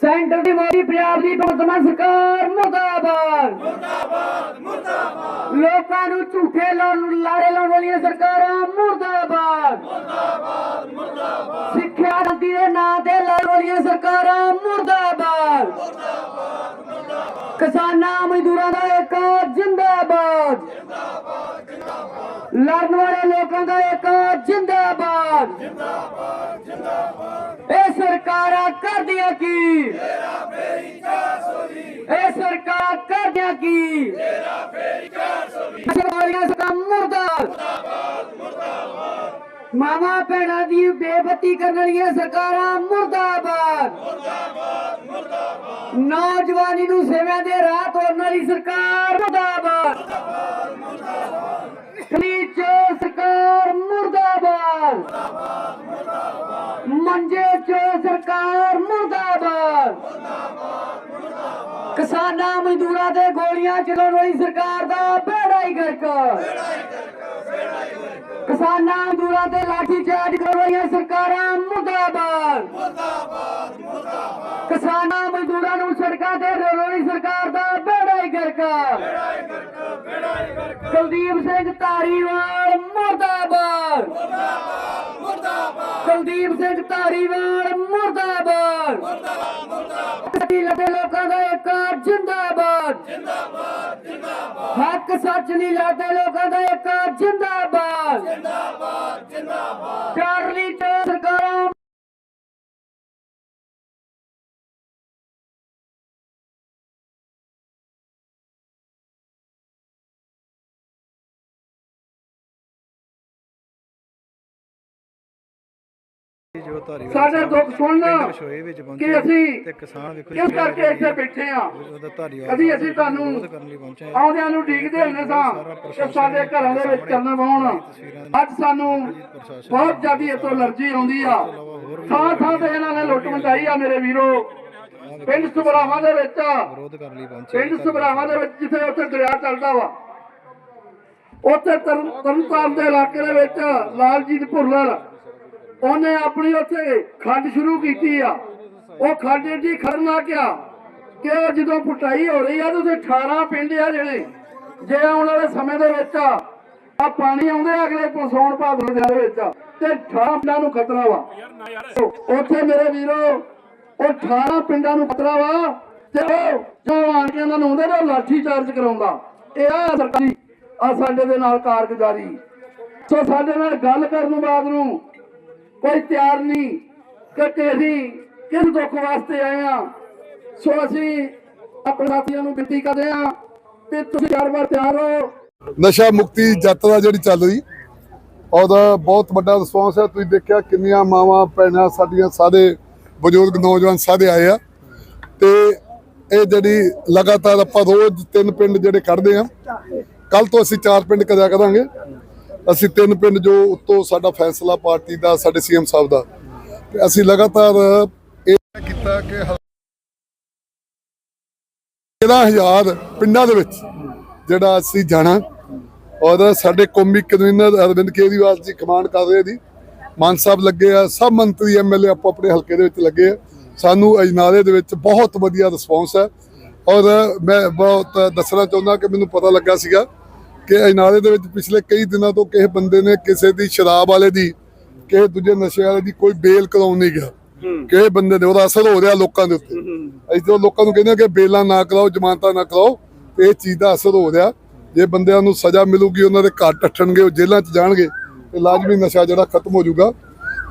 Centre ਦੀ ਮੋਦੀ ਪੰਜਾਬ ਦੀ ਵਰਤਮਾਨ ਸਰਕਾਰ ਮੁਰਦਾਬਾਦ। ਮੁਰਦਾਬਾਦ ਮੁਰਦਾਬਾਦ। ਲੋਕਾਂ ਨੂੰ ਝੂਠੇ ਲਾਉਣ ਲਾਰੇ ਲਾਉਣ ਵਾਲੀਆਂ ਸਰਕਾਰਾਂ ਮੁਰਦਾਬਾਦ। ਮੁਰਦਾਬਾਦ ਮੁਰਦਾਬਾਦ। ਸਿੱਖਿਆ ਨੀਤੀ ਦੇ ਨਾਂ ਤੇ ਲਾਉਣ ਵਾਲੀਆਂ ਸਰਕਾਰਾਂ ਮੁਰਦਾਬਾਦ। ਮੁਰਦਾਬਾਦ ਮੁਰਦਾਬਾਦ। ਕਿਸਾਨਾਂ ਮਜ਼ਦੂਰਾਂ ਦਾ ਇੱਕ ਜਿੰਦਾਬਾਦ। ਜਿੰਦਾਬਾਦ ਜਿੰਦਾਬਾਦ। ਲੜਨ ਵਾਲੇ ਲੋਕਾਂ ਦਾ ਇੱਕ ਜਿੰਦਾਬਾਦ। ਇਹ ਸਰਕਾਰਾਂ ਕਰਦੀਆਂ ਕੀ ਤੇਰਾ ਫੇਰੀ 420 ਇਹ ਸਰਕਾਰ ਕਰਦੀਆਂ ਕੀ ਤੇਰਾ ਫੇਰੀ 420 ਸਰਕਾਰੀਆਂ ਸਕਮ ਮੁਰਦਾਬਾਦ ਮੁਰਦਾਬਾਦ ਮਾਵਾ ਭੈਣਾਂ ਦੀ ਬੇਬਤੀ ਕਰਨ ਵਾਲੀਆਂ ਸਰਕਾਰਾਂ ਮੁਰਦਾਬਾਦ ਮੁਰਦਾਬਾਦ ਮੁਰਦਾਬਾਦ ਨੌਜਵਾਨੀ ਨੂੰ ਸੇਵਿਆਂ ਦੇ ਰਾਹ ਤੋਰਨ ਵਾਲੀ ਸਰਕਾਰ ਮੁਰਦਾਬਾਦ ਮੁਰਦਾਬਾਦ ਮੁਰਦਾਬਾਦ ਸਰਕਾਰ ਮੁਰਦਾਬਾਦ ਮੰਜੇ ਚ ਸਰਕਾਰ ਮੁਰਦਾਬਾਦ ਕਿਸਾਨਾਂ ਮਜ਼ਦੂਰਾਂ ਤੇ ਗੋਲੀਆਂ ਚਲਾਉਣ ਵਾਲੀ ਸਰਕਾਰ ਦਾ ਬੇੜਾ ਹੀ ਗਰਕ। ਕਿਸਾਨਾਂ ਮਜ਼ਦੂਰਾਂ ਤੇ ਲਾਠੀ ਚਾਰਜ ਕਰਨ ਵਾਲੀਆਂ ਸਰਕਾਰਾਂ ਮੁਰਦਾਬਾਦ। ਮੁਰਦਾਬਾਦ ਮੁਰਦਾਬਾਦ ਕਿਸਾਨਾਂ ਮਜ਼ਦੂਰਾਂ ਨੂੰ ਸੜਕਾਂ ਤੇ ਰੋਣ ਸਰਕਾਰ ਦਾ ਬੇੜਾ ਹੀ ਗਰਕ। ਬੇੜਾ ਹੀ ਗਰਕ ਬੇੜਾ ਹੀ ਗਰਕ ਕੁਲਦੀਪ ਸਿੰਘ ਧਾਰੀਵਾਲ ਮੁਰਦਾਬਾਦ। ਕੁਲਦੀਪ ਸਿੰਘ ਧਾਰੀਵਾਲ ਮੁਰਦਾਬਾਦ ਮੁਰਦਾਬਾਦ ਮੁਰਦਾਬਾਦ। ਲੋਕਾਂ ਦਾ ਇੱਕ ਜਿੰਦਾਬਾਦ ਜਿੰਦਾਬਾਦ। ਜਿੰਦਾਬਾਦ ਹੱਕ ਸੱਚ ਲਈ ਲੜਦੇ ਲੋਕਾਂ ਦਾ ਇੱਕ ਜਿੰਦਾਬਾਦ। ਜਿੰਦਾਬਾਦ ਜਿੰਦਾਬਾਦ। ਜੋ ਧਾਰੀ ਸਾਡਾ ਦੁੱਖ ਸੁਣਨਾ ਕਿ ਅਸੀਂ ਤੇ ਕਿਸਾਨ ਵੇਖੋ ਕਿਸ ਕਰਕੇ ਇੱਥੇ ਬੈਠੇ ਆ ਕਦੀ ਅਸੀਂ ਤੁਹਾਨੂੰ ਆਉਂਦਿਆਂ ਨੂੰ ਡੀਕਦੇ ਹੁੰਦੇ ਸਾਂ ਕਿ ਸਾਡੇ ਘਰਾਂ ਦੇ ਵਿੱਚ ਚੱਲਣ ਪਾਉਣ ਅੱਜ ਸਾਨੂੰ ਬਹੁਤ ਜ਼ਿਆਦੀ ਇਤੋਂ ਅਲਰਜੀ ਆਉਂਦੀ ਆ। ਥਾਂ ਥਾਂ ਤੇ ਇਹਨਾਂ ਨੇ ਲੁੱਟ ਮਚਾਈ ਆ ਮੇਰੇ ਵੀਰੋ। ਪਿੰਡ ਸੁਬਰਾਵਾਂ ਦੇ ਵਿੱਚ ਵਿਰੋਧ ਕਰਨ ਲਈ ਪਹੁੰਚੇ ਪਿੰਡ ਸੁਬਰਾਵਾਂ ਦੇ ਵਿੱਚ ਜਿੱਥੇ ਉੱਥੇ ਦਰਿਆ ਚੱਲਦਾ ਵਾ। ਉੱਥੇ ਤਰਨ ਤਰਨਤਾਰਨ ਦੇ ਇਲਾਕੇ ਦੇ ਵਿੱਚ ਲਾਲਜੀਤ ਭੁੱਲਰ ਉਹਨੇ ਆਪਣੀ ਉੱਥੇ ਖੱਡ ਸ਼ੁਰੂ ਕੀਤੀ ਆ। ਉਹ ਖੱਡ ਏਡੀ ਖਤਰਨਾਕ ਆ ਕਿ ਜਦੋਂ ਫੁਟਾਈ ਹੋ ਰਹੀ ਆ ਤੇ 18 ਪਿੰਡ ਆ ਜਿਹੜੇ। ਜੇ ਆਉਣ ਵਾਲੇ ਸਮੇਂ ਦੇ ਵਿੱਚ ਆ ਪਾਣੀ ਆਉਂਦੇ ਅਗਲੇ ਪਸੌਣ ਭਾਦਰੋਂ ਦੇ ਵਿੱਚ। ਤੇ 18 ਪਿੰਡਾਂ ਨੂੰ ਖਤਰਾ ਵਾ। ਉੱਥੇ ਮੇਰੇ ਵੀਰੋ, ਉਹ 18 ਪਿੰਡਾਂ ਨੂੰ ਖਤਰਾ ਵਾ। ਤੇ ਉਹ ਜੋ ਆਣ ਕੇ ਉਹਨਾਂ ਨੂੰ ਆਉਂਦੇ ਨੇ, ਉਹ ਲਾਠੀ ਚਾਰਜ ਕਰਾਉਂਦਾ। ਇਹ ਆ ਸਰਕਾਰੀ, ਆ ਸਾਡੇ ਦੇ ਨਾਲ ਕਾਰਗੁਜ਼ਾਰੀ। ਸੋ ਸਾਡੇ ਨਾਲ ਗੱਲ ਕਰਨ ਨੂੰ ਬਾਅਦ ਨੂੰ ਕੋਈ ਤਿਆਰ ਨਹੀਂ ਕਿ ਅਸੀਂ ਕਿਸ ਦੁੱਖ ਵਾਸਤੇ ਆਏ ਆ ਸੋ ਅਸੀਂ ਆਪਣੇ ਸਾਥੀਆਂ ਨੂੰ ਬੇਨਤੀ ਕਰਦੇ ਆ ਕਿ ਤੁਸੀਂ ਚਾਰ ਵਾਰ ਤਿਆਰ ਹੋ ਨਸ਼ਾ ਮੁਕਤੀ ਯਾਤਰਾ ਜਿਹੜੀ ਚੱਲ ਰਹੀ, ਉਹਦਾ ਬਹੁਤ ਵੱਡਾ ਰਿਸਪੌਂਸ ਹੈ। ਤੁਸੀਂ ਦੇਖਿਆ ਕਿੰਨੀਆਂ ਮਾਵਾਂ, ਭੈਣਾਂ ਸਾਡੀਆਂ ਸਾਰੇ ਬਜ਼ੁਰਗ ਨੌਜਵਾਨ ਸਾਰੇ ਆਏ ਆ। ਤੇ ਇਹ ਜਿਹੜੀ ਲਗਾਤਾਰ ਆਪਾਂ ਰੋਜ਼ ਤਿੰਨ ਪਿੰਡ ਜਿਹੜੇ ਕੱਢਦੇ ਆ ਕੱਲ ਤੋਂ ਅਸੀਂ ਚਾਰ ਪਿੰਡ ਕਰਿਆ ਕਰਾਂਗੇ। ਅਸੀਂ ਤਿੰਨ ਪਿੰਡ ਜੋ ਉੱਤੋਂ ਸਾਡਾ ਫੈਸਲਾ ਪਾਰਟੀ ਦਾ, ਸਾਡੇ ਸੀਐਮ ਸਾਹਿਬ ਦਾ। ਤੇ ਅਸੀਂ ਲਗਾਤਾਰ ਇਹ ਕੀਤਾ ਕਿ 13000 ਪਿੰਡਾਂ ਦੇ ਵਿੱਚ ਜਿਹੜਾ ਅਸੀਂ ਜਾਣਾ ਔਰ ਸਾਡੇ ਕੌਮੀ ਕਨਵੀਨਰ ਅਰਵਿੰਦ ਕੇਜਰੀਵਾਲ ਜੀ ਕਮਾਂਡ ਕਰ ਰਹੇ ਜੀ ਮਾਨ ਸਾਹਿਬ ਲੱਗੇ ਆ, ਸਭ ਮੰਤਰੀ ਐਮਐਲਏ ਆਪੋ ਆਪਣੇ ਹਲਕੇ ਦੇ ਵਿੱਚ ਲੱਗੇ ਆ। ਸਾਨੂੰ ਅਜਨਾਲੇ ਦੇ ਵਿੱਚ ਬਹੁਤ ਵਧੀਆ ਰਿਸਪੌਂਸ ਹੈ। ਔਰ ਮੈਂ ਬਹੁਤ ਦੱਸਣਾ ਚਾਹੁੰਦਾ ਕਿ ਮੈਨੂੰ ਪਤਾ ਲੱਗਾ ਸੀਗਾ ਕਿ ਅਜਨਾਲੇ ਦੇ ਵਿੱਚ ਪਿਛਲੇ ਕਈ ਦਿਨਾਂ ਤੋਂ ਕਿਸੇ ਬੰਦੇ ਨੇ ਕਿਸੇ ਦੀ ਸ਼ਰਾਬ ਵਾਲੇ ਦੀ ਕਿਸੇ ਦੂਜੇ ਨਸ਼ੇ ਵਾਲੇ ਦੀ ਕੋਈ ਬੇਲ ਕਰਾਉਣ ਨਹੀਂ ਗਿਆ। ਕਿਸੇ ਬੰਦੇ ਦੇ ਉਹਦਾ ਅਸਰ ਹੋ ਰਿਹਾ ਲੋਕਾਂ ਦੇ ਉੱਤੇ। ਅਸੀਂ ਤਾਂ ਲੋਕਾਂ ਨੂੰ ਕਹਿੰਦੇ ਕਿ ਬੇਲਾਂ ਨਾ ਕਰਾਓ ਜ਼ਮਾਨਤਾਂ ਨਾ ਕਰਾਓ ਇਹ ਚੀਜ਼ ਦਾ ਅਸਰ ਹੋ ਰਿਹਾ। ਜੇ ਬੰਦਿਆਂ ਨੂੰ ਸਜ਼ਾ ਮਿਲੂਗੀ ਉਹਨਾਂ ਦੇ ਘਰ ਟੱਟਣਗੇ ਉਹ ਜੇਲ੍ਹਾਂ 'ਚ ਜਾਣਗੇ ਤੇ ਲਾਜ਼ਮੀ ਨਸ਼ਾ ਜਿਹੜਾ ਖਤਮ ਹੋ ਜਾਊਗਾ।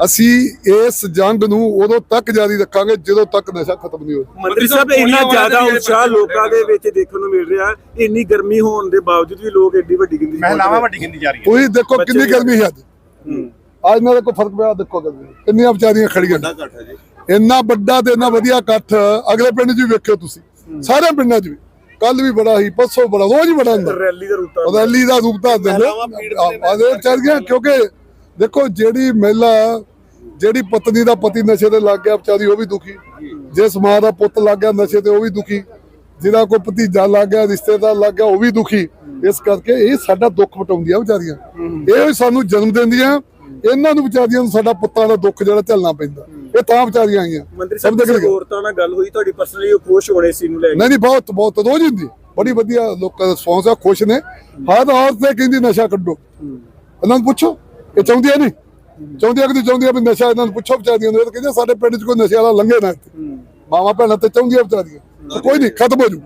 ਅਸੀਂ ਇਸ ਜੰਗ ਨੂੰ ਉਦੋਂ ਤੱਕ ਜਾਰੀ ਰੱਖਾਂਗੇ ਜਦੋਂ ਤੱਕ ਨਸ਼ਾ ਖਤਮ ਨਹੀਂ ਹੋਵੇ ਮੰਤਰੀ ਸਾਹਿਬ ਇੰਨਾ ਜ਼ਿਆਦਾ ਉਤਸ਼ਾਹ ਲੋਕਾਂ ਦੇ ਵਿੱਚ ਦੇਖਣ ਨੂੰ ਮਿਲ ਰਿਹਾ ਇੰਨੀ ਗਰਮੀ ਹੋਣ ਦੇ ਬਾਵਜੂਦ ਵੀ ਲੋਕ ਐਡੀ ਵੱਡੀ ਗਿਣਤੀ ਮਹਿਲਾਵਾਂ ਵੱਡੀ ਗਿਣਤੀ ਜਾ ਰਹੀ ਹੈ। ਤੁਸੀਂ ਦੇਖੋ ਕਿੰਨੀ ਗਰਮੀ ਹੈ ਅੱਜ। ਹੂੰ। ਅੱਜ ਨਾਲ ਕੋਈ ਫ਼ਰਕ ਪਿਆ ਦੇਖੋ ਗਰਮੀ ਕਿੰਨੀਆਂ ਵਿਚਾਰੀਆਂ ਖੜੀਆਂ ਨੇ। ਘੱਟ ਹੈ ਜੀ। ਇੰਨਾ ਵੱਡਾ ਤੇ ਇੰਨਾ ਵਧੀਆ ਇਕੱਠ ਅਗਲੇ ਪਿੰਡ 'ਚ ਵੀ ਵੇਖਿਓ ਤੁਸੀਂ। ਸਾਰੇ ਪਿੰਡਾਂ 'ਚ ਵੀ। ਕੱਲ ਵੀ ਬੜਾ ਸੀ ਪਰਸੋਂ ਬੜਾ ਰੋਜ਼ ਹੀ ਬੜਾ ਹੁੰਦਾ। ਰੈਲੀ ਦਾ ਰੂਪ ਰੈਲੀ ਦਾ ਰੂਪ ਧਾਰ ਦਿੰਦੇ ਆਦੇ ਚੱਲ ਗਿਆ ਕਿਉਂਕਿ ਦੇਖੋ ਜਿਹੜੀ ਮਹਿਲਾ ਜਿਹੜੀ ਪਤਨੀ ਦਾ ਪਤੀ ਨਸ਼ੇ ਤੇ ਲੱਗ ਗਿਆ ਵਿਚਾਰੀ ਉਹ ਵੀ ਦੁਖੀ। ਜਿਸ ਮਾਂ ਦਾ ਪੁੱਤ ਲੱਗ ਗਿਆ ਨਸ਼ੇ ਤੇ ਉਹ ਵੀ ਦੁਖੀ। ਜਿਹਦਾ ਕੋਈ ਭਤੀਜਾ ਲੱਗ ਗਿਆ ਰਿਸ਼ਤੇਦਾਰ ਲੱਗ ਗਿਆ ਉਹ ਵੀ ਦੁਖੀ। ਇਸ ਕਰਕੇ ਇਹ ਸਾਡਾ ਦੁੱਖ ਵਟਾਉਂਦੀਆਂ ਵਿਚਾਰੀਆਂ। ਇਹ ਸਾਨੂੰ ਜਨਮ ਦਿੰਦੀਆਂ। ਇਹਨਾਂ ਨੂੰ ਵਿਚਾਰੀਆਂ ਨੂੰ ਸਾਡਾ ਪੁੱਤਾਂ ਦਾ ਦੁੱਖ ਜਿਹੜਾ ਝੱਲਣਾ ਪੈਂਦਾ। ਇਹ ਤਾਂ ਵਿਚਾਰੀਆਂ ਆਈਆਂ। ਮੰਤਰੀ ਸਭ ਸਾਹਿਬ ਦੇ। ਔਰਤਾਂ ਨਾਲ ਗੱਲ ਹੋਈ ਤੁਹਾਡੀ ਪਰਸਨਲੀ ਉਹ ਖੁਸ਼ ਹੋਣੇ ਸੀ ਨੂੰ ਲੈ ਕੇ? ਨਹੀਂ ਨਹੀਂ ਬਹੁਤ ਬਹੁਤ ਰੋਜ਼ ਹੁੰਦੀ। ਬੜੀ ਵਧੀਆ ਲੋਕਾਂ ਦਾ ਰਿਸਪੌਂਸ ਆ ਖੁਸ਼ ਨੇ। ਹਰ ਔਰਤ ਤੇ ਕਹਿੰਦੀ ਨਸ਼ਾ ਕੱਢੋ। ਇਹਨਾਂ ਨੂੰ ਪੁੱਛੋ। ਇਹ ਚਾਹੁੰਦੀਆਂ ਨਹੀਂ। ਚਾਹੁੰਦੀਆਂ ਕਿ ਚਾਹੁੰਦੀਆਂ ਵੀ ਨਸ਼ਾ ਇਹਨਾਂ ਨੂੰ ਪੁੱਛੋ ਵਿਚਾਰੀਆਂ ਨੂੰ। ਇਹ ਤਾਂ ਕਹਿੰਦੇ ਸਾਡੇ ਪਿੰਡ 'ਚ ਕੋਈ ਨਸ਼ੇ ਵਾਲਾ ਲੰਘੇ ਨਾ ਇੱਥੇ। ਮਾਵਾਂ ਭੈਣਾਂ ਤੇ ਚਾਹੁੰਦੀਆਂ ਵਿਚਾਰੀਆਂ। ਕੋਈ ਨਹੀਂ ਖਤਮ ਹੋ ਜੂ।